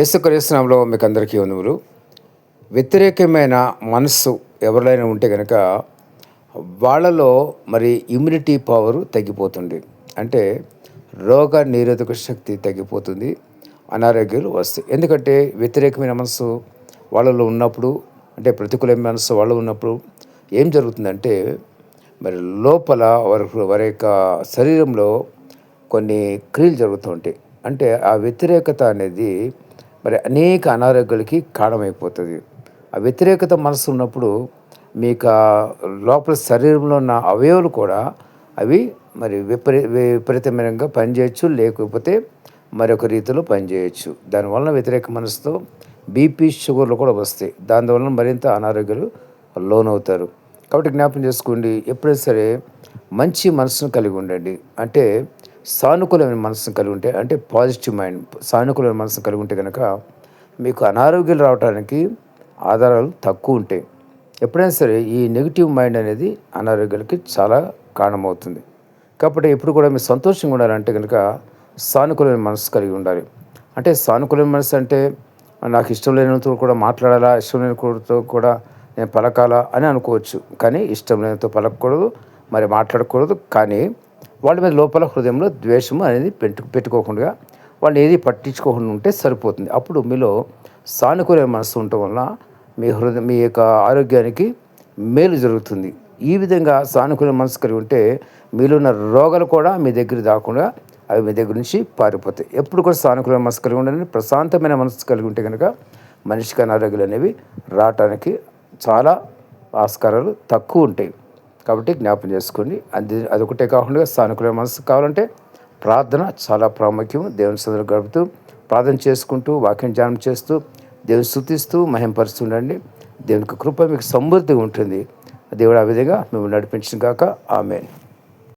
యేసుక్రీస్తునామంలో మీకు అందరికీ వందములు వ్యతిరేకమైన మనస్సు ఎవరిలో ఉంటే కనుక వాళ్ళలో మరి ఇమ్యూనిటీ పవర్ తగ్గిపోతుంది. అంటే రోగ నిరోధక శక్తి తగ్గిపోతుంది. అనారోగ్యాలు వస్తాయి. ఎందుకంటే వ్యతిరేకమైన మనసు వాళ్ళలో ఉన్నప్పుడు అంటే ప్రతికూలమైన మనసు వాళ్ళు ఉన్నప్పుడు ఏం జరుగుతుందంటే మరి లోపల వారి వారి యొక్క శరీరంలో కొన్ని క్రియలు జరుగుతూ ఉంటాయి. అంటే ఆ వ్యతిరేకత అనేది మరి అనేక అనారోగ్యాలకి కారణమైపోతుంది. ఆ వ్యతిరేకత మనసు ఉన్నప్పుడు మీకు లోపల శరీరంలో ఉన్న అవయవాలు కూడా అవి మరి విపరీ విపరీతమైనగా పనిచేయచ్చు లేకపోతే మరొక రీతిలో పనిచేయచ్చు. దానివలన వ్యతిరేక మనసుతో బీపీ షుగర్లు కూడా వస్తాయి. దానివలన మరింత అనారోగ్యాలు లోనవుతారు. కాబట్టి జ్ఞాపం చేసుకోండి ఎప్పుడైనా సరే మంచి మనసును కలిగి ఉండండి. అంటే సానుకూలమైన మనసును కలిగి ఉంటే అంటే పాజిటివ్ మైండ్ సానుకూలమైన మనసును కలిగి ఉంటే కనుక మీకు అనారోగ్యాలు రావడానికి ఆధారాలు తక్కువ ఉంటాయి ఎప్పుడైనా సరే ఈ నెగిటివ్ మైండ్ అనేది అనారోగ్యాలకి చాలా కారణమవుతుంది. కాబట్టి ఎప్పుడు కూడా మీరు సంతోషంగా ఉండాలంటే కనుక సానుకూలమైన మనసు కలిగి ఉండాలి. అంటే సానుకూలమైన మనసు అంటే నాకు ఇష్టం లేనితో కూడా మాట్లాడాలా ఇష్టం లేని కూడా నేను పలకాలా అని అనుకోవచ్చు. కానీ ఇష్టం లేనితో పలకకూడదు మరి మాట్లాడకూడదు. కానీ వాళ్ళ మీద లోపల హృదయంలో ద్వేషము అనేది పెట్టు పెట్టుకోకుండా వాళ్ళు ఏది పట్టించుకోకుండా ఉంటే సరిపోతుంది. అప్పుడు మీలో సానుకూల మనసు ఉండటం వలన మీ హృదయం మీ యొక్క ఆరోగ్యానికి మేలు జరుగుతుంది. ఈ విధంగా సానుకూల మనసు కలిగి ఉంటే మీలో ఉన్న రోగాలు కూడా మీ దగ్గర దాకుండా అవి మీ దగ్గర నుంచి పారిపోతాయి. ఎప్పుడు కూడా సానుకూల మనసు కలిగి ఉండాలని ప్రశాంతమైన మనసు కలిగి ఉంటే కనుక మనిషికి అనారోగ్యాలు అనేవి రావటానికి చాలా ఆస్కారాలు తక్కువ ఉంటాయి. కాబట్టి జ్ఞాపం చేసుకోండి అది అదొకటే కాకుండా స్థానికుల మనసు కావాలంటే ప్రార్థన చాలా ప్రాముఖ్యం. దేవుని సదులు గడుపుతూ ప్రార్థన చేసుకుంటూ వాక్యం ధ్యానం చేస్తూ దేవుని స్థుతిస్తూ మహింపరుస్తుండండి దేవునికి కృప మీకు సమృద్ధిగా ఉంటుంది. దేవుడు ఆ విధంగా మేము నడిపించిన కాక ఆమె